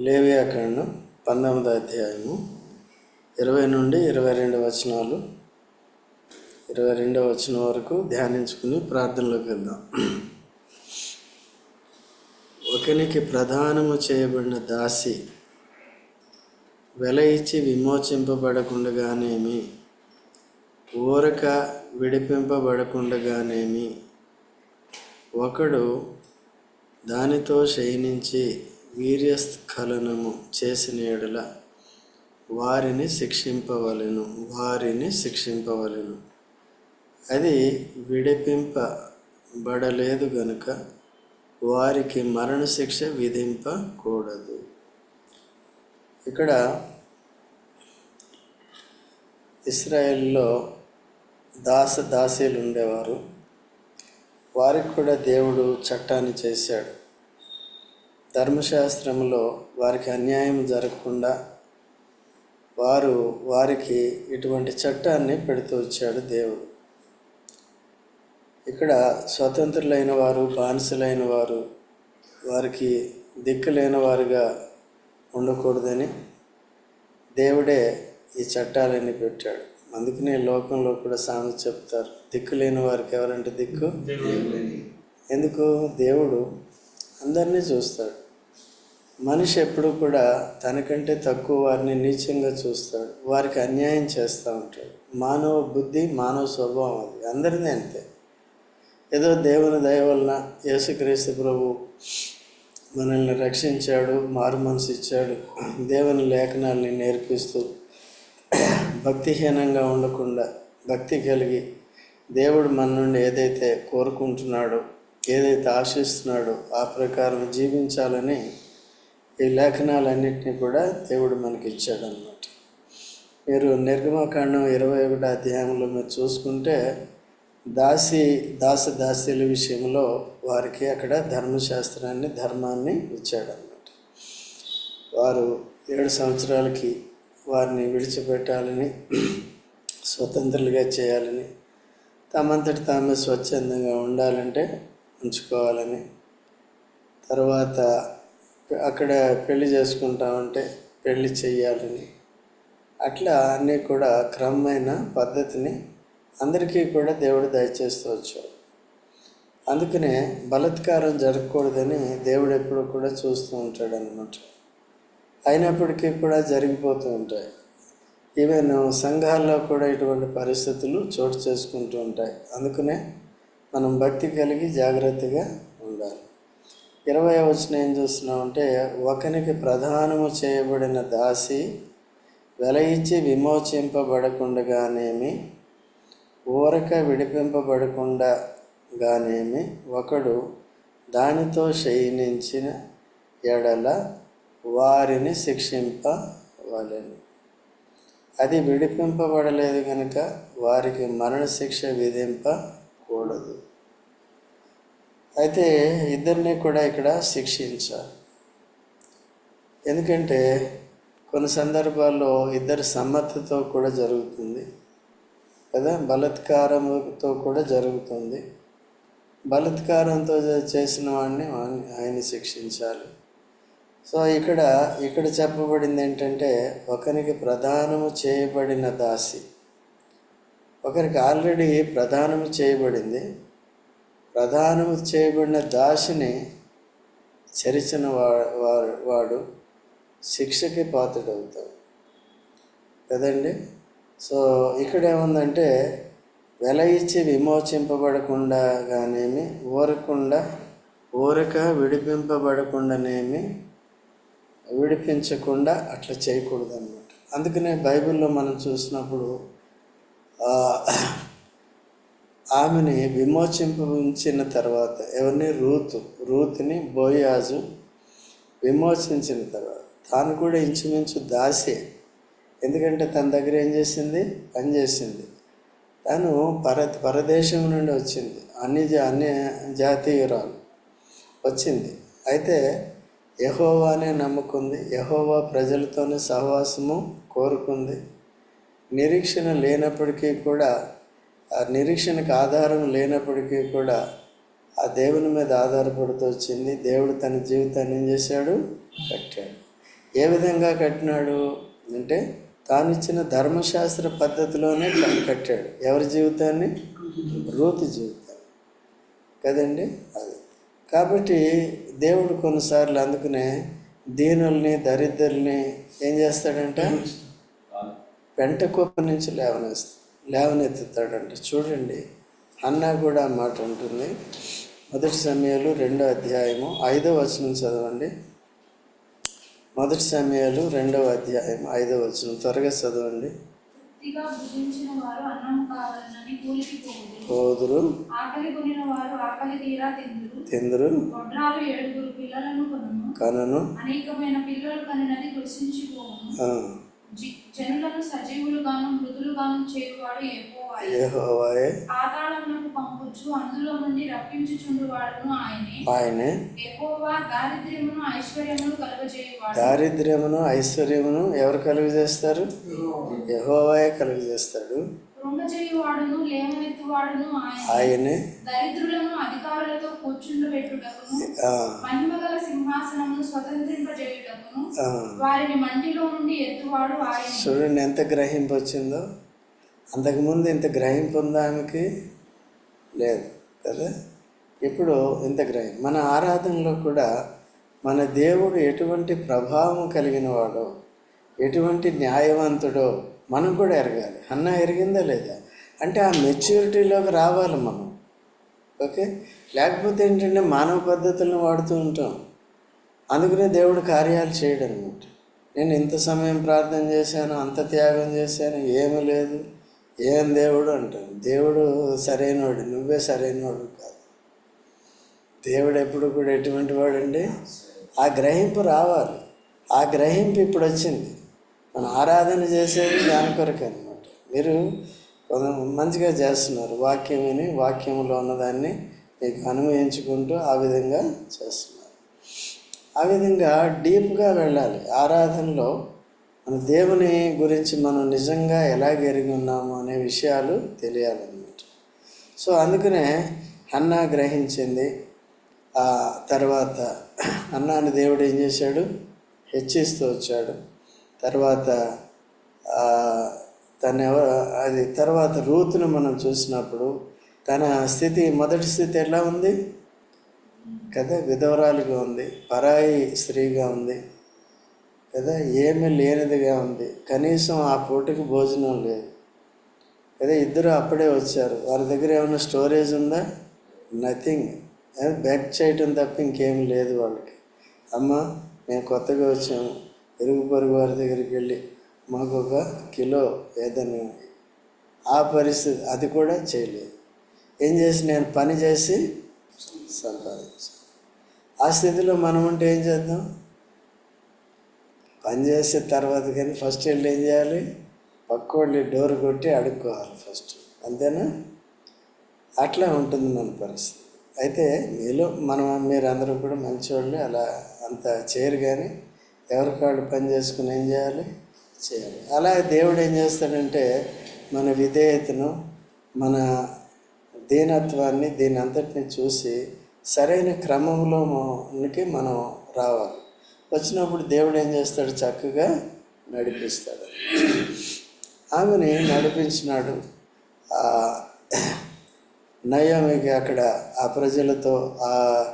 లేవియాకాండం పంతొమ్మిదో అధ్యాయము ఇరవై నుండి ఇరవై రెండు వచనాలు. ఇరవై రెండవ వచనం వరకు ధ్యానించుకుని ప్రార్థనలోకి వెళ్దాం. ఒకనికి ప్రధానము చేయబడిన దాసి వెల ఇచ్చి విమోచింపబడకుండగానేమి ఊరక విడిపింపబడకుండగానేమి ఒకడు దానితో శయనించి వీర్యస్ఖలనము చేసిన ఎడల వారిని శిక్షింపవలెను వారిని శిక్షింపవలెను. అది విడిపింపబడలేదు గనుక వారికి మరణశిక్ష విధింపకూడదు. ఇక్కడ ఇస్రాయెల్లో దాస దాసీలు ఉండేవారు. వారికి కూడా దేవుడు చట్టాన్ని చేశాడు. ధర్మశాస్త్రంలో వారికి అన్యాయం జరగకుండా వారు వారికి ఇటువంటి చట్టాన్ని పెడుతూ వచ్చాడు దేవుడు. ఇక్కడ స్వతంత్రులైన వారు బానిసలైన వారు వారికి దిక్కులేని వారుగా ఉండకూడదని దేవుడే ఈ చట్టాలన్నీ పెట్టాడు. అందుకనే లోకంలో కూడా సామెత చెప్తారు దిక్కు లేని వారికి ఎవరంటే దిక్కు? ఎందుకు? దేవుడు అందరినీ చూస్తాడు. మనిషి ఎప్పుడు కూడా తనకంటే తక్కువ వారిని నీచంగా చూస్తాడు. వారికి అన్యాయం చేస్తూ ఉంటాడు. మానవ బుద్ధి మానవ స్వభావం అది. అందరినీ అంతే. ఏదో దేవుని దయ వలన యేసుక్రీస్తు ప్రభు మనల్ని రక్షించాడు మారు మనసు ఇచ్చాడు. దేవుని లేఖనాల్ని నేర్పిస్తూ భక్తిహీనంగా ఉండకుండా భక్తి కలిగి దేవుడు మన నుండి ఏదైతే కోరుకుంటున్నాడో ఏదైతే ఆశిస్తున్నాడో ఆ ప్రకారం జీవించాలని ఈ లేఖనాలన్నింటినీ కూడా దేవుడు మనకి ఇచ్చాడనమాట మీరు నిర్గమకాండం ఇరవై ఒకటి అధ్యాయంలో మీరు చూసుకుంటే దాసి దాస దాసీల విషయంలో వారికి అక్కడ ధర్మశాస్త్రాన్ని ధర్మాన్ని ఇచ్చాడనమాట వారు ఏడు సంవత్సరాలకి వారిని విడిచిపెట్టాలని స్వతంత్రులుగా చేయాలని తమంతటి తామే స్వచ్ఛందంగా ఉండాలంటే ఉంచుకోవాలని తర్వాత అక్కడ పెళ్ళి చేసుకుంటామంటే పెళ్ళి చేయాలని అట్లా అన్నీ కూడా క్రమమైన పద్ధతిని అందరికీ కూడా దేవుడు దయచేస్తూ వచ్చాడు. అందుకనే బలత్కారం జరగకూడదని దేవుడు ఎప్పుడు కూడా చూస్తూ ఉంటాడు అనమాట అయినప్పటికీ కూడా జరిగిపోతూ ఉంటాయి. ఈవెన్ సంఘాల్లో కూడా ఇటువంటి పరిస్థితులు చోటు చేసుకుంటూ ఉంటాయి. అందుకనే మనం భక్తి కలిగి జాగ్రత్తగా ఉండాలి. ఇరవై వచ్చిన ఏం చూస్తున్నామంటే ఒకనికి ప్రధానము చేయబడిన దాసి వెల ఇచ్చి విమోచింపబడకుండగానేమి ఊరక విడిపింపబడకుండా గానేమి ఒకడు దానితో శయనించిన ఎడల వారిని శిక్షింపవలని. అది విడిపింపబడలేదు కనుక వారికి మరణశిక్ష విధింప కూడదు అయితే ఇద్దరిని కూడా ఇక్కడ శిక్షించాలి. ఎందుకంటే కొన్ని సందర్భాల్లో ఇద్దరి సమ్మతితో కూడా జరుగుతుంది. కదా? బలత్కారంతో కూడా జరుగుతుంది. బలత్కారంతో చేసిన వాడిని ఆయన శిక్షించాలి. సో ఇక్కడ ఇక్కడ చెప్పబడింది ఏంటంటే ఒకరికి ప్రధానము చేయబడిన దాసి. ఒకరికి ఆల్రెడీ ప్రధానము చేయబడింది. ప్రధానము చేయబడిన దాసిని చరిచిన వాడు శిక్షకి పాత్రుడవుతాడు. కదండి? సో ఇక్కడ ఏముందంటే వెల ఇచ్చి విమోచింపబడకుండా కానేమి ఊరకుండా ఊరక విడిపింపబడకుండానేమి విడిపించకుండా అట్లా చేయకూడదు అన్నమాట అందుకనే బైబిల్లో మనం చూసినప్పుడు ఆమెని విమోచింపించిన తర్వాత ఎవరిని? రూతు. రూతుని బోయాజు విమోచించిన తర్వాత. తాను కూడా ఇంచుమించు దాసే. ఎందుకంటే తన దగ్గర ఏం చేసింది? పని చేసింది. తను పర పరదేశం నుండి వచ్చింది. అన్ని అన్ని జాతీయురాలు వచ్చింది. అయితే యహోవానే నమ్ముకుంది. యహోవా ప్రజలతోనే సహవాసము కోరుకుంది. నిరీక్షణ లేనప్పటికీ కూడా ఆ నిరీక్షణకు ఆధారం లేనప్పటికీ కూడా ఆ దేవుని మీద ఆధారపడుతూ వచ్చింది. దేవుడు తన జీవితాన్ని ఏం చేశాడు? కట్టాడు. ఏ విధంగా కట్టినాడు అంటే తాను ఇచ్చిన ధర్మశాస్త్ర పద్ధతిలోనే కట్టాడు. ఎవరి జీవితాన్ని? రూతు జీవితాన్ని కదండి? అది. కాబట్టి దేవుడు కొన్నిసార్లు అందుకనే దీనుల్ని దరిద్రుల్ని ఏం చేస్తాడంటే? పెంట కుప్ప నుంచి లేవనేస్తాడు లేవనెత్తుతాడంట చూడండి అన్న కూడా మాట ఉంటుంది మొదటి సమయాలు రెండో అధ్యాయము ఐదో వచనం చదవండి. మొదటి సమయాలు రెండవ అధ్యాయం ఐదో వచనం త్వరగా చదవండి. పోదురు. తిందురు. కొనును జనులను సజీవులుగాను మృదులుగాను చేయువాడు యెహోవాయే. పాతాళమునకు పంపుచు అందులో నుండి రప్పించుచుండు వాడును ఆయనే. ఆయనే. యెహోవా దారిద్ర్యమును ఐశ్వర్యమును కలుగజేయువాడు. దారిద్ర్యమును ఐశ్వర్యమును ఎవరు కలుగజేస్తారు? యెహోవాయే కలుగజేస్తాడు. లేవనెత్తువాడును ఆయన. ఆయనే దరిద్రులను అధికారులతో కూర్చుండబెట్టుటకును మహిమగల సింహాసనమును స్వతంత్రింపజేయుటకును. వారిని మంటిలో నుండి ఎత్తువాడు ఆయన. చూడండి ఎంత గ్రహింపు వచ్చిందో అంతకుముందు ఇంత గ్రహింపు ఉందా ఆమెకి లేదు కదా? ఇప్పుడు ఇంత గ్రహింపు మన ఆరాధనలో కూడా మన దేవుడు ఎటువంటి ప్రభావం కలిగిన వాడో ఎటువంటి న్యాయవంతుడో మనం కూడా ఎరగాలి. అన్న ఎరిగిందా లేదా? అంటే ఆ మెచ్యూరిటీలోకి రావాలి మనం. ఓకే? లేకపోతే ఏంటంటే మానవ పద్ధతులను వాడుతూ ఉంటాం. అందుకనే దేవుడు కార్యాలు చేయడం అనమాట నేను ఇంత సమయం ప్రార్థన చేశాను అంత త్యాగం చేశాను ఏమీ లేదు. ఏం దేవుడు అంటాను దేవుడు సరైనవాడు నువ్వే సరైనవాడు కాదు. దేవుడు ఎప్పుడు కూడా ఎటువంటి వాడండి? ఆ గ్రహింపు రావాలి. ఆ గ్రహింపు ఇప్పుడు వచ్చింది. మన ఆరాధన చేసేది దాని కొరకు అనమాట మీరు మంచిగా చేస్తున్నారు వాక్యం విని వాక్యంలో ఉన్నదాన్ని మీకు అనుభవించుకుంటూ ఆ విధంగా చేస్తున్నారు. ఆ విధంగా డీప్గా వెళ్ళాలి. ఆరాధనలో మన దేవుని గురించి మనం నిజంగా ఎలా ఎరిగి ఉన్నాము అనే విషయాలు తెలియాలన్నమాట. సో అందుకనే అన్న గ్రహించింది. ఆ తర్వాత అన్నాని దేవుడు ఏం చేశాడు? హెచ్చిస్తూ వచ్చాడు. తర్వాత తన అది తర్వాత రూతును మనం చూసినప్పుడు తన స్థితి మొదటి స్థితి ఎలా ఉంది? కదా విధవరాలుగా ఉంది పరాయి స్త్రీగా ఉంది కదా ఏమీ లేనిదిగా ఉంది కనీసం ఆ పూటకి భోజనం లేదు కదా ఇద్దరు అప్పుడే వచ్చారు వారి దగ్గర ఏమైనా స్టోరేజ్ ఉందా? నథింగ్ బ్యాక్ చేయటం తప్ప ఇంకేం లేదు వాళ్ళకి అమ్మ మేము కొత్తగా వచ్చాము ఇరుగు పొరుగు వారి దగ్గరికి వెళ్ళి మాకు ఒక కిలో ఏదైనా ఆ పరిస్థితి అది కూడా చేయలేదు. ఏం చేసి నేను పని చేసి సంపాదించాను ఆ స్థితిలో మనం ఉంటే ఏం చేద్దాం? పని చేసిన తర్వాత కానీ ఫస్ట్ వెళ్ళి ఏం చేయాలి? పక్కోళ్ళి డోర్ కొట్టి అడుక్కోవాలి ఫస్ట్ అంతేనా? అట్లా ఉంటుంది మన పరిస్థితి. అయితే మీలో మనం మీరందరూ కూడా మంచివాళ్ళు అలా అంత చేయరు కానీ ఎవరికాళ్ళు పని చేసుకుని ఏం చేయాలి? చేయాలి. అలా దేవుడు ఏం చేస్తాడంటే మన విధేయతను మన దీనత్వాన్ని దీని అంతటిని చూసి సరైన క్రమంలోకి మనం రావాలి. వచ్చినప్పుడు దేవుడు ఏం చేస్తాడు? చక్కగా నడిపిస్తాడు. ఆమెని నడిపించినాడు. ఆ నయోమికి అక్కడ ఆ ప్రజలతో ఆ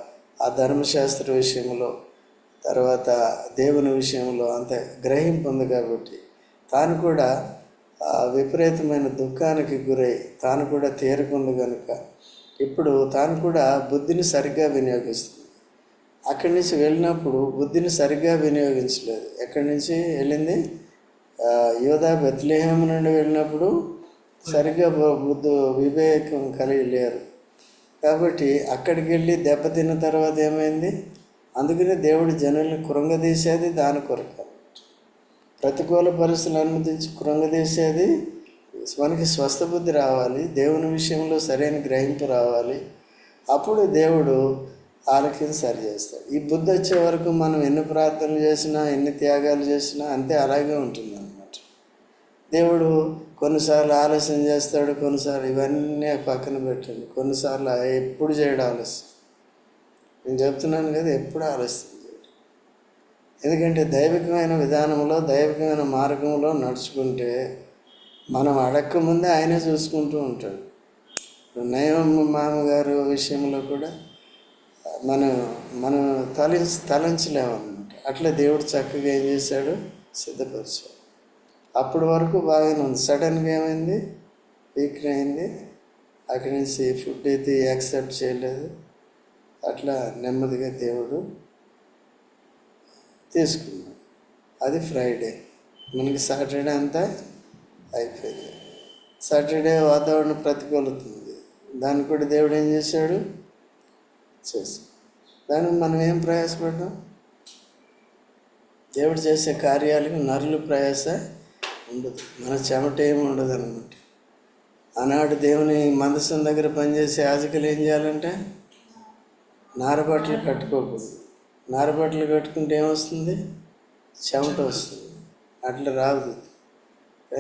ఆ ధర్మశాస్త్ర విషయంలో తర్వాత దేవుని విషయంలో అంత గ్రహింపు ఉంది కాబట్టి తాను కూడా విపరీతమైన దుఃఖానికి గురై తాను కూడా తేరుకుంది కనుక ఇప్పుడు తాను కూడా బుద్ధిని సరిగ్గా వినియోగిస్తుంది. అక్కడి నుంచి వెళ్ళినప్పుడు బుద్ధిని సరిగ్గా వినియోగించలేదు. ఎక్కడి నుంచి వెళ్ళింది? యోధా బెత్లేహం నుండి వెళ్ళినప్పుడు సరిగ్గా బుద్ధు వివేకం కలిగి లేరు. కాబట్టి అక్కడికి వెళ్ళి దెబ్బతిన్న తర్వాత ఏమైంది? అందుకనే దేవుడు జనుల్ని కృంగదీసేది దాని కొరకు. ప్రతికూల పరిస్థితులు అనుమతించి కృంగదీసేది మనకి స్వస్థ బుద్ధి రావాలి దేవుని విషయంలో సరైన గ్రహింపు రావాలి. అప్పుడు దేవుడు ఆలకిని సరి చేస్తాడు. ఈ బుద్ధి వచ్చే వరకు మనం ఎన్ని ప్రార్థనలు చేసినా ఎన్ని త్యాగాలు చేసినా అంతే అలాగే ఉంటుంది అనమాట దేవుడు కొన్నిసార్లు ఆలస్యం చేస్తాడు కొన్నిసార్లు ఇవన్నీ పక్కన పెట్టండి. కొన్నిసార్లు ఎప్పుడు చేయడం ఆలస్యం. నేను చెప్తున్నాను కదా ఎప్పుడు ఆలస్యం ఎందుకంటే దైవికమైన విధానంలో దైవికమైన మార్గంలో నడుచుకుంటే మనం అడక్క ముందే ఆయనే చూసుకుంటూ ఉంటాడు. నయం మామగారు విషయంలో కూడా మనం మనం తలి తలంచలేమన్నమాట. అట్లా దేవుడు చక్కగా ఏం చేశాడు? సిద్ధపరిచాడు. అప్పటి వరకు బాగానే ఉంది. సడన్గా ఏమైంది? వీక్ అయింది. అక్కడి నుంచి ఫుడ్ అయితే యాక్సెప్ట్ చేయలేదు. అట్లా నెమ్మదిగా దేవుడు తీసుకున్నాడు. అది ఫ్రైడే. మనకి సాటర్డే అంతా అయిపోయింది. సాటర్డే వాతావరణం ప్రతికూలతుంది. దాన్ని కూడా దేవుడు ఏం చేశాడు? చేసి దానికి మనం ఏం ప్రయాసపడ్డాం? దేవుడు చేసే కార్యాలకు నరులు ప్రయాస ఉండదు. మన చెమట ఏమి ఉండదు అనమాట ఆనాడు దేవుని మందసం దగ్గర పనిచేసే యాజకులు ఏం చేయాలంటే నారబట్టలు కట్టుకోకూడదు. నారబట్టలు కట్టుకుంటే ఏమొస్తుంది? చెమట వస్తుంది. అట్లా రాదు.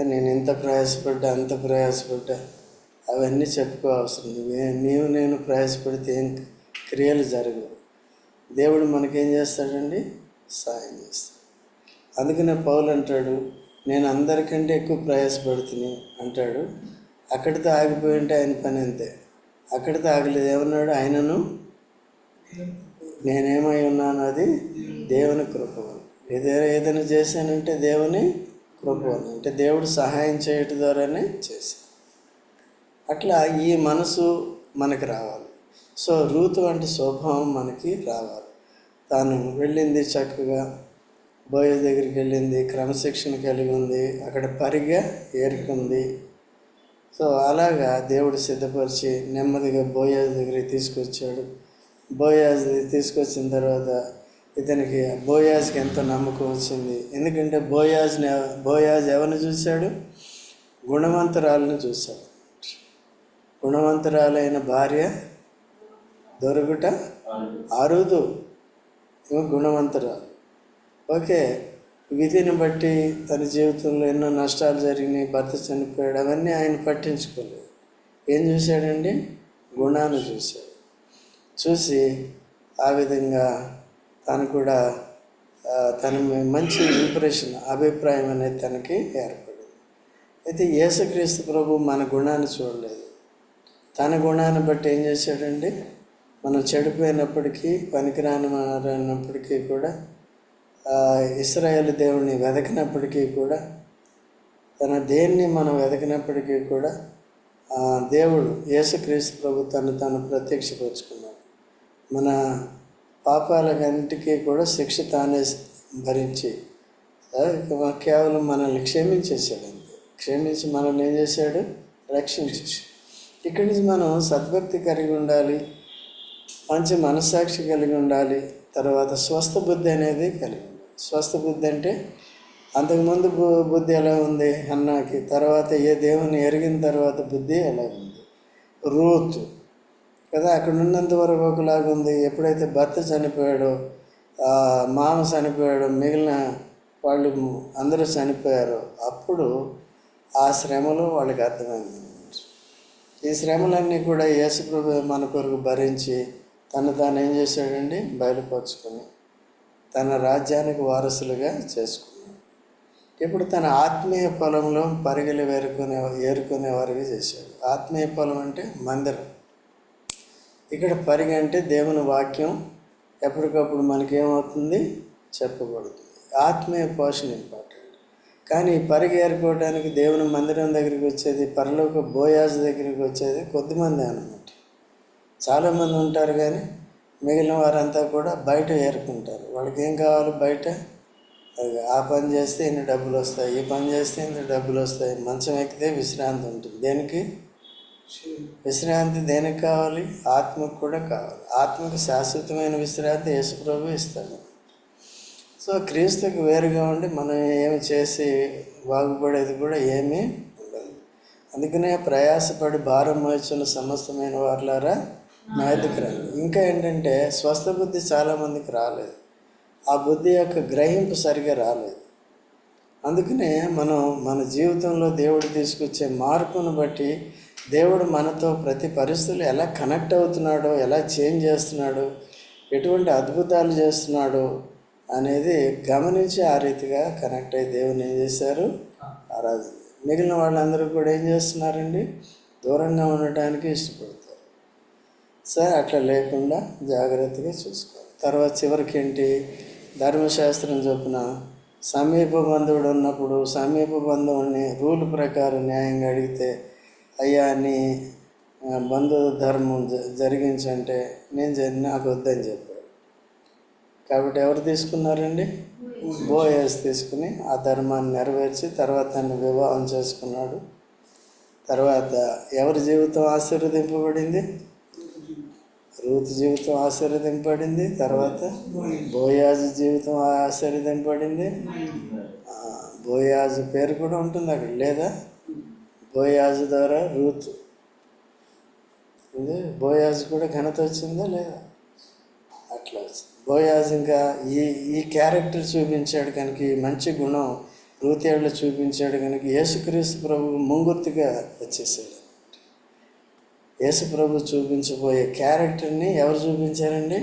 నేను ఎంత ప్రయాసపడ్డా అంత ప్రయాసపడ్డా అవన్నీ చెప్పుకోవాల్సింది నీవు నేను ప్రయాసపడితే ఏం క్రియలు జరగవు. దేవుడు మనకేం చేస్తాడండి? సాయం చేస్తాడు. అందుకనే పౌలు అంటాడు నేను అందరికంటే ఎక్కువ ప్రయాసపడుతుని అంటాడు. అక్కడితో ఆగిపోయి ఉంటే ఆయన పని అంతే. అక్కడితో ఆగలేదు. ఏమన్నాడు? ఆయనను నేనేమై ఉన్నాను అది దేవుని కృప ఏదైనా ఏదైనా చేశానంటే దేవుని కృప అంటే దేవుడు సహాయం చేయటం ద్వారానే చేశాను. అట్లా ఈ మనసు మనకి రావాలి. సో రూతు వంటి స్వభావం మనకి రావాలి. తాను వెళ్ళింది చక్కగా బోయస్ దగ్గరికి వెళ్ళింది క్రమశిక్షణ కలిగి ఉంది అక్కడ పరిగా ఏరుకుంది. సో అలాగా దేవుడు సిద్ధపరిచి నెమ్మదిగా బోయాజ్ దగ్గరికి తీసుకొచ్చాడు. బోయాజ్ తీసుకొచ్చిన తర్వాత ఇతనికి బోయాజ్కి ఎంతో నమ్మకం వచ్చింది. ఎందుకంటే బోయాజ్ని బోయాజ్ ఎవరిని చూశాడు? గుణవంతరాలను చూశాడు. గుణవంతురాలైన భార్య దొరుకుట అరుదు. ఈమె గుణవంతురాలు. ఓకే విధిని బట్టి తన జీవితంలో ఎన్నో నష్టాలు జరిగినాయి భర్త చనిపోయాడు అవన్నీ ఆయన పట్టించుకోలేదు. ఏం చూశాడండి? గుణాన్ని చూశాడు. చూసి ఆ విధంగా తను కూడా తన మంచి ఇంప్రెషన్ అభిప్రాయం అనేది తనకి ఏర్పడింది. అయితే యేసుక్రీస్తు ప్రభు మన గుణాన్ని చూడలేదు. తన గుణాన్ని బట్టి ఏం చేశాడండి? మనం చెడిపోయినప్పటికీ పనికిరాని మారినప్పటికీ కూడా ఆ, ఇస్రాయేల్ దేవుడిని వెదకినప్పటికీ కూడా తన దేన్ని మనం వెదకినప్పటికీ కూడా దేవుడు యేసుక్రీస్తు ప్రభు తను తను ప్రత్యక్షపరుచుకున్నాడు. మన పాపాలన్నిటికీ కూడా శిక్ష తానే భరించి కేవలం మనల్ని క్షమించేశాడు అంతే. క్షమించి మనల్ని ఏం చేశాడు? రక్షించేసాడు ఇక్కడి నుంచి మనం సద్భక్తి కలిగి ఉండాలి మంచి మనస్సాక్షి కలిగి ఉండాలి తర్వాత స్వస్థ బుద్ధి అనేది కలిగి ఉండాలి. స్వస్థ బుద్ధి అంటే అంతకుముందు బు- బుద్ధి ఎలా ఉంది అన్నాకి తర్వాత ఏ దేవుని ఎరిగిన తర్వాత బుద్ధి ఎలా ఉంది? రూత్. కదా అక్కడ ఉన్నంత వరకు ఒకలాగా ఉంది. ఎప్పుడైతే భర్త చనిపోయాడో మామ చనిపోయాడో మిగిలిన వాళ్ళు అందరూ చనిపోయారు అప్పుడు ఆ శ్రమలో వాళ్ళకి అర్థమైంది. ఈ శ్రమలన్నీ కూడా యేసుప్రభు మన కొరకు భరించి తను తాను ఏం చేశాడండి? బయలుపరుచుకొని తన రాజ్యానికి వారసులుగా చేసుకున్నాడు. ఇప్పుడు తన ఆత్మీయ పొలంలో పరిగెలు వేరుకునే ఏరుకునే వారికి చేశాడు. ఆత్మీయ పొలం అంటే మందిరం. ఇక్కడ పరిగ అంటే దేవుని వాక్యం ఎప్పటికప్పుడు మనకేమవుతుంది? చెప్పబడుతుంది. ఆత్మీయ పోషణ ఇంపార్టెంట్. కానీ ఈ ఏర్పడడానికి దేవుని మందిరం దగ్గరికి వచ్చేది పరలోక బోయాజ్ దగ్గరికి వచ్చేది కొద్దిమంది అనమాట చాలామంది ఉంటారు కానీ మిగిలిన వారంతా కూడా బయట ఏరుకుంటారు. వాళ్ళకి ఏం కావాలి బయట? ఆ పని చేస్తే ఇన్ని డబ్బులు వస్తాయి ఈ పని చేస్తే ఇన్ని డబ్బులు వస్తాయి మంచం ఎక్కితే విశ్రాంతి ఉంటుంది. దేనికి? విశ్రాంతి దేనికి కావాలి? ఆత్మకు కూడా కావాలి. ఆత్మకు శాశ్వతమైన విశ్రాంతి యేసుప్రభు ఇస్తాడు. సో క్రీస్తుకు వేరుగా ఉండి మనం ఏమి చేసి బాగుపడేది కూడా ఏమీ ఉండదు. అందుకనే ప్రయాసపడి భారం మోచున్న సమస్తమైన వారులారా నా ఎదుకు రండి. ఇంకా ఏంటంటే స్వస్థ బుద్ధి చాలామందికి రాలేదు. ఆ బుద్ధి యొక్క గ్రహింపు సరిగా రాలేదు. అందుకనే మనం మన జీవితంలో దేవుడు తీసుకొచ్చే మార్పును బట్టి దేవుడు మనతో ప్రతి పరిస్థితులు ఎలా కనెక్ట్ అవుతున్నాడో ఎలా చేంజ్ చేస్తున్నాడు ఎటువంటి అద్భుతాలు చేస్తున్నాడు అనేది గమనించి ఆ రీతిగా కనెక్ట్ అయ్యి దేవుని ఏం చేశారు? ఆరాధన. మిగిలిన వాళ్ళందరూ కూడా ఏం చేస్తున్నారండి? దూరంగా ఉండటానికి ఇష్టపడతారు. సరే అట్లా లేకుండా జాగ్రత్తగా చూసుకోవాలి. తర్వాత చివరికి ఏంటి? ధర్మశాస్త్రం చొప్పున సమీప బంధువుడు ఉన్నప్పుడు సమీప బంధువుని రూల్ ప్రకారం న్యాయంగా అడిగితే అయ్యా నీ బంధు ధర్మం జ- జరిగించంటే నేను నాకు వద్దని చెప్పాడు. కాబట్టి ఎవరు తీసుకున్నారండి? బోయస్ తీసుకుని ఆ ధర్మాన్ని నెరవేర్చి తర్వాత తను వివాహం చేసుకున్నాడు. తర్వాత ఎవరి జీవితం ఆశీర్వదింపబడింది? రూత్ జీవితం ఆశీర్వదింపబడింది. తర్వాత బోయాజు జీవితం ఆశీర్వదింపబడింది. ఆ, బోయాజు పేరు కూడా ఉంటుంది అక్కడ లేదా? బోయాజ్ ద్వారా రూత్. ఇది బోయాజ్ కూడా ఘనత వచ్చిందా లేదా? అట్లా వచ్చింది. బోయాజ్ ఇంకా ఈ ఈ క్యారెక్టర్ చూపించాడు కనుక ఈ మంచి గుణం రూతేళ్ళు చూపించాడు కనుక యేసుక్రీస్తు ప్రభు ముంగుర్తిగా వచ్చేసాడు. యేసు ప్రభు చూపించబోయే క్యారెక్టర్ని ఎవరు చూపించారండి?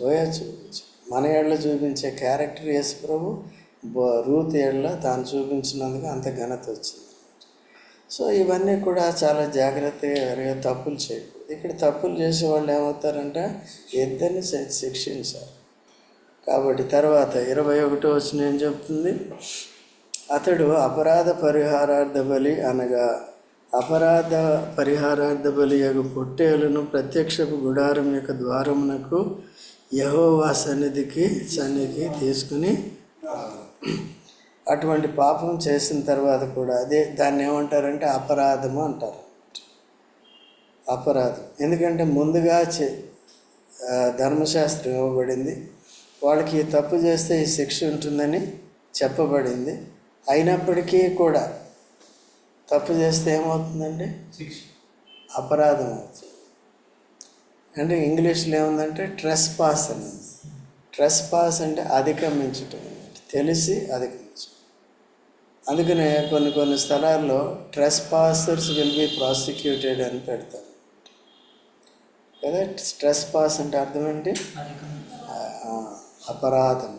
బోయాజ్ చూపించారు మన ఏళ్ళ చూపించే క్యారెక్టర్ యేసు ప్రభు బో రూత్ ఏళ్ళ తాను చూపించినందుకు అంత ఘనత వచ్చింది. సో ఇవన్నీ కూడా చాలా జాగ్రత్తగా ఎవరిగా తప్పులు చేయకూడదు ఇక్కడ తప్పులు చేసే వాళ్ళు ఏమవుతారంటే ఇద్దరిని శిక్షించారు కాబట్టి తర్వాత ఇరవై ఒకటో వచ్చిన ఏం చెప్తుంది? అతడు అపరాధ పరిహారార్థ బలి అనగా అపరాధ పరిహారార్థ బలి యొక్క పొట్టేలను ప్రత్యక్షపు గుడారం యొక్క ద్వారమునకు యహోవా సన్నిధికి సన్నిధికి తీసుకుని అటువంటి పాపం చేసిన తర్వాత కూడా అదే దాన్ని ఏమంటారంటే అపరాధము అంటారు. అపరాధం. ఎందుకంటే ముందుగా చే ధర్మశాస్త్రం ఇవ్వబడింది. వాళ్ళకి తప్పు చేస్తే ఈ శిక్ష ఉంటుందని చెప్పబడింది. అయినప్పటికీ కూడా తప్పు చేస్తే ఏమవుతుందండి? శిక్ష. అపరాధం అవుతుంది. అంటే ఇంగ్లీష్లో ఏముందంటే ట్రెస్ పాస్ అని. ఉంది ట్రెస్ పాస్ అంటే అధిగమించటం. తెలిసి అధిగమించడం అందుకనే కొన్ని కొన్ని స్థలాల్లో trespassers will be prosecuted అని పెడతారు. కదా? స్ట్రెస్ పాస్ అంటే అర్థం ఏంటి? అపరాధం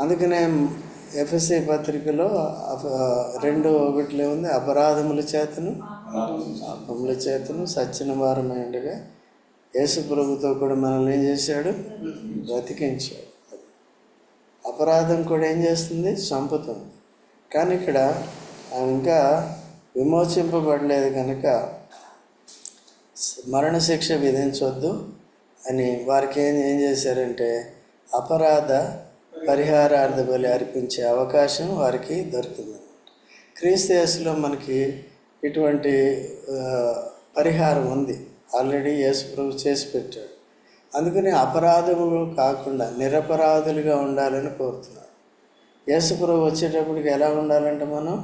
అందుకనే ఎఫ్ఎస్సి పత్రికలో రెండు ఒకటిలో ఉంది అపరాధముల చేతను పాపముల చేతను సచ్చిన వారమైండగా యేసు ప్రభుతో కూడా మనల్ని ఏం చేశాడు? బ్రతికించాడు. అపరాధం కూడా ఏం చేస్తుంది? చంపుతుంది. కానీ ఇక్కడ ఆమె ఇంకా విమోచింపబడలేదు కనుక మరణశిక్ష విధించవద్దు అని వారికి ఏం ఏం చేశారంటే అపరాధ పరిహారార్థ బలి అర్పించే అవకాశం వారికి దొరికిందన్నమాట క్రీస్తు యేసులో మనకి ఇటువంటి పరిహారం ఉంది. ఆల్రెడీ యేసు ప్రభు చేసి పెట్టాడు. అందుకని అపరాధములు కాకుండా నిరపరాధులుగా ఉండాలని కోరుతున్నాను యేసు ప్రభు వచ్చేటప్పటికి ఎలా ఉండాలంటే మనం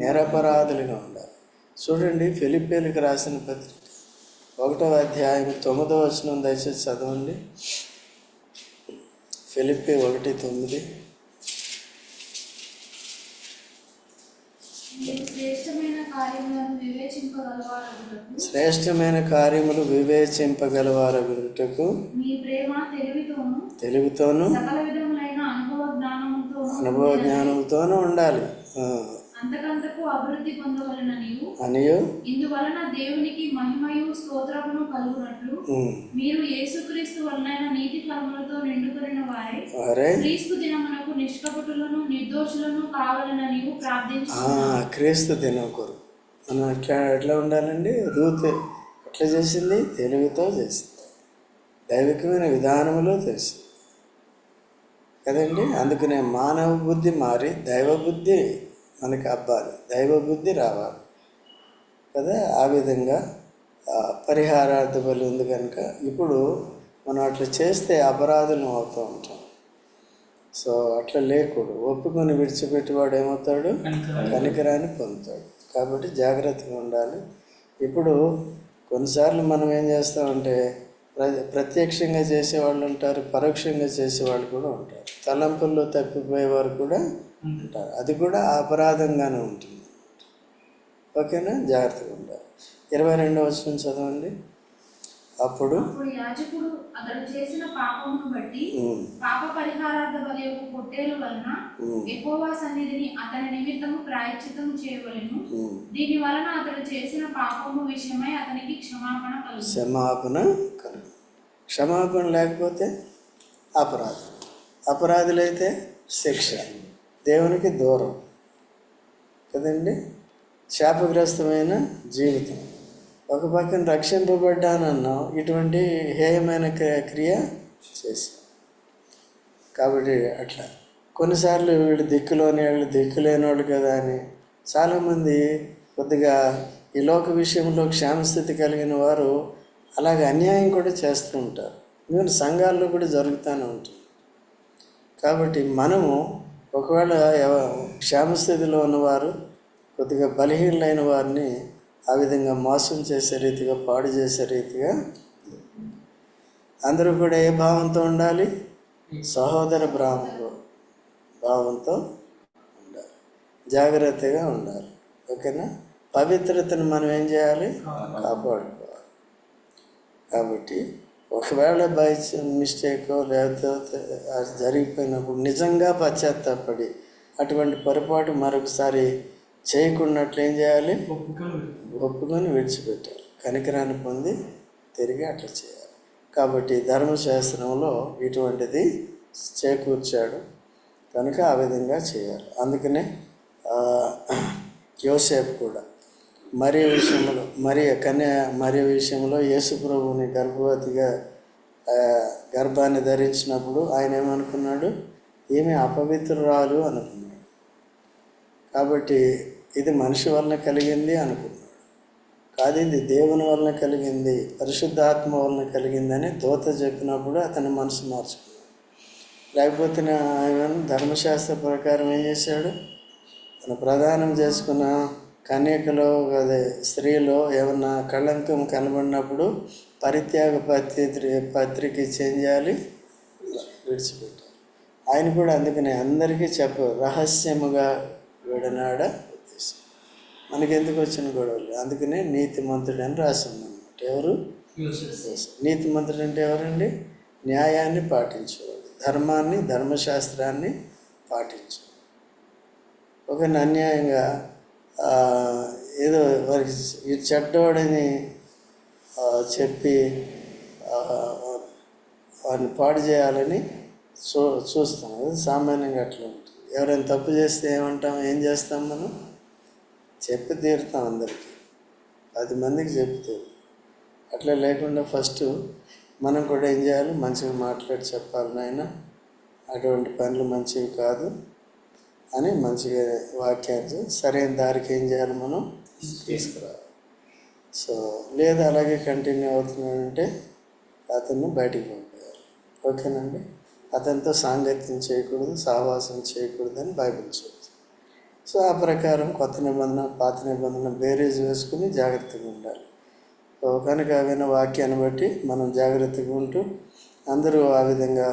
నిరపరాధులుగా ఉండాలి. చూడండి ఫిలిప్పీలకు రాసిన పత్రిక ఒకటో అధ్యాయం తొమ్మిదో వచనం దయచేసి చదవండి. ఫిలిప్పి ఒకటి తొమ్మిది. శ్రేష్టమైన కార్యములు వివేచింపగలవారగుటకు ప్రేమ తెలివితోను తెలివితోనూ సకల విధములైన అనుభవ జ్ఞానముతోను అనుభవ జ్ఞానంతోనూ ఉండాలి. ఆ, అంతకంతకు అభివృద్ధి పొందవలననియు అనియు? ఇందువలన దేవునికి మహిమయు స్తోత్రమును కలుగునట్లు ఉమ్, మీరు యేసుక్రీస్తు వలన నీతి ఫలములతో నిండుకొనిన వారే వారే? క్రీస్తు దినమునకు నిష్కపటులను నిర్దోషులను ప్రార్థించు క్రీస్తు దినం కొరకు మనం ఎట్లా ఎట్లా ఉండాలండి? రూత్ ఎట్లా చేసింది? తెలివితో చేసింది. దైవికమైన విధానములో తెలిసింది కదండి? అందుకనే మానవ బుద్ధి మారి దైవ బుద్ధి మనకి అబ్బాలి. దైవ బుద్ధి రావాలి. కదా? ఆ విధంగా పరిహారార్థ బలి ఉంది కనుక ఇప్పుడు మనం అట్లా చేస్తే అపరాధులం అవుతూ ఉంటాం. సో అట్లా లేకూడదు. ఒప్పుకొని విడిచిపెట్టేవాడు ఏమవుతాడు? కనికరం. కనికరాన్ని పొందుతాడు. కాబట్టి జాగ్రత్తగా ఉండాలి. ఇప్పుడు కొన్నిసార్లు మనం ఏం చేస్తామంటే ప్ర ప్రత్యక్షంగా చేసేవాళ్ళు ఉంటారు పరోక్షంగా చేసేవాళ్ళు కూడా ఉంటారు. తలంపుల్లో తప్పిపోయేవారు కూడా ఉంటారు. అది కూడా అపరాధంగానే ఉంటుంది. ఓకేనా? జాగ్రత్తగా ఉండాలి. ఇరవై రెండవ వచ్చిన చదవండి. అప్పుడు? యాజకుడు అతడు చేసిన పాపమును బట్టి పాప పరిహారార్థ బలి యొక్క పొట్టేలు వలన ఉమ్, ఎక్కువ సన్నిధిని అతని నిమిత్తము ప్రాయశ్చితం చేయవలెను. దీని వలన అతడు చేసిన పాపము విషయమై అతనికి క్షమాపణ కలుగు క్షమాపణ కలుగు. క్షమాపణ లేకపోతే అపరాధం. అపరాధులైతే శిక్ష. దేవునికి దూరం. కదండి? శాపగ్రస్తమైన జీవితం. ఒక పక్కన రక్షింపబడ్డానన్నావు ఇటువంటి హేయమైన క్రియ- క్రియ చేశాం కాబట్టి అట్లా. కొన్నిసార్లు వీళ్ళు దిక్కులోని వాళ్ళు దిక్కులేని వాళ్ళు కదా అని. చాలామంది కొద్దిగా ఈ లోక విషయంలో క్షేమస్థితి కలిగిన వారు అలాగే అన్యాయం కూడా చేస్తూ ఉంటారు. ఈవెన్ సంఘాల్లో కూడా జరుగుతూనే ఉంటుంది. కాబట్టి మనము ఒకవేళ క్షేమస్థితిలో ఉన్నవారు కొద్దిగా బలహీనలైన వారిని ఆ విధంగా మోసం చేసే రీతిగా పాడు చేసే రీతిగా అందరూ కూడా ఏ భావంతో ఉండాలి? సహోదర భావంతో భావంతో ఉండాలి. జాగ్రత్తగా ఉండాలి. ఓకేనా? పవిత్రతను మనం ఏం చేయాలి? కాపాడుకోవాలి. కాబట్టి ఒకవేళ బై మిస్టేక్ లేకపోతే అది జరిగిపోయినప్పుడు నిజంగా పశ్చాత్తాపడి అటువంటి పొరపాటు మరొకసారి చేయకున్నట్లు ఏం చేయాలి? ఒప్పుకొని విడిచిపెట్టాలి. కనికరాన్ని పొంది తిరిగి అట్లా చేయాలి. కాబట్టి ధర్మశాస్త్రంలో ఇటువంటిది చేకూర్చాడు. కనుక ఆ విధంగా చేయాలి. అందుకనే యోసేపు కూడా మరి విషయంలో మరి కన్య మరి విషయంలో యేసు ప్రభువుని గర్భవతిగా గర్భాన్ని ధరించినప్పుడు ఆయన ఏమనుకున్నాడు? ఏమి అపవిత్రురాలు అనుకున్నాడు. కాబట్టి ఇది మనిషి వలన కలిగింది అనుకున్నాడు కాదు ఇది దేవుని వలన కలిగింది పరిశుద్ధాత్మ వలన కలిగిందని దోత చెప్పినప్పుడు అతని మనసు మార్చుకున్నాడు. లేకపోతే నా- ఆయన ధర్మశాస్త్ర ప్రకారం ఏం చేశాడు? తన ప్రదానం చేసుకున్న కన్యకలో అదే స్త్రీలో ఏమన్నా కళంకం కనబడినప్పుడు పరిత్యాగ పత్రి పత్రిక చేంజ్ చేయాలి విడిచిపెట్టాలి. ఆయన కూడా అందుకనే అందరికీ చెప్ప రహస్యముగా విడనాడ? ఉద్దేశం. మనకి ఎందుకు వచ్చిన గొడవలు? అందుకనే నీతిమంతుడు అని రాసి ఉందన్నమాట ఎవరు? నీతిమంతుడు అంటే ఎవరండి? న్యాయాన్ని పాటించేవాడు. ధర్మాన్ని ధర్మశాస్త్రాన్ని పాటించేవాడు. ఒక అన్యాయంగా ఏదో వారికి ఈ చెడ్డవాడని చెప్పి వారిని పాడు చేయాలని చూ చూస్తాం. అది సామాన్యంగా అట్లా ఉంటుంది. ఎవరైనా తప్పు చేస్తే ఏమంటాం? ఏం చేస్తాం మనం? చెప్పి తీరుతాం అందరికీ. పది మందికి చెప్పి తీరుతాం అట్లా లేకుండా ఫస్ట్ మనం కూడా ఏం చేయాలి? మంచిగా మాట్లాడి చెప్పాలి నాయన. అటువంటి పనులు మంచివి కాదు అని మంచిగా వాక్యాన్ని సరైన దారికి ఏం చేయాలి మనం? తీసుకురావాలి. సో లేదు అలాగే కంటిన్యూ అవుతున్నాడంటే అతన్ని బయటికి పంపేయాలి. ఓకేనండి? అతనితో సాంగత్యం చేయకూడదు సహవాసం చేయకూడదని బైబిల్ చెప్పారు సో ఆ ప్రకారం కొత్త నిబంధన పాత నిబంధన బేరీజ్ వేసుకుని జాగ్రత్తగా ఉండాలి. సో కనుక విన వాక్యాన్ని బట్టి మనం జాగ్రత్తగా ఉంటూ అందరూ ఆ విధంగా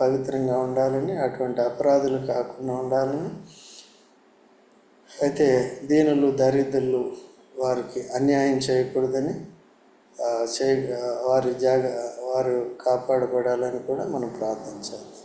పవిత్రంగా ఉండాలని అటువంటి అపరాధులు కాకుండా ఉండాలని అయితే దీనులు దరిద్రులు వారికి అన్యాయం చేయకూడదని చేయ వారి జాగ వారు కాపాడబడాలని కూడా మనం ప్రార్థించాలి.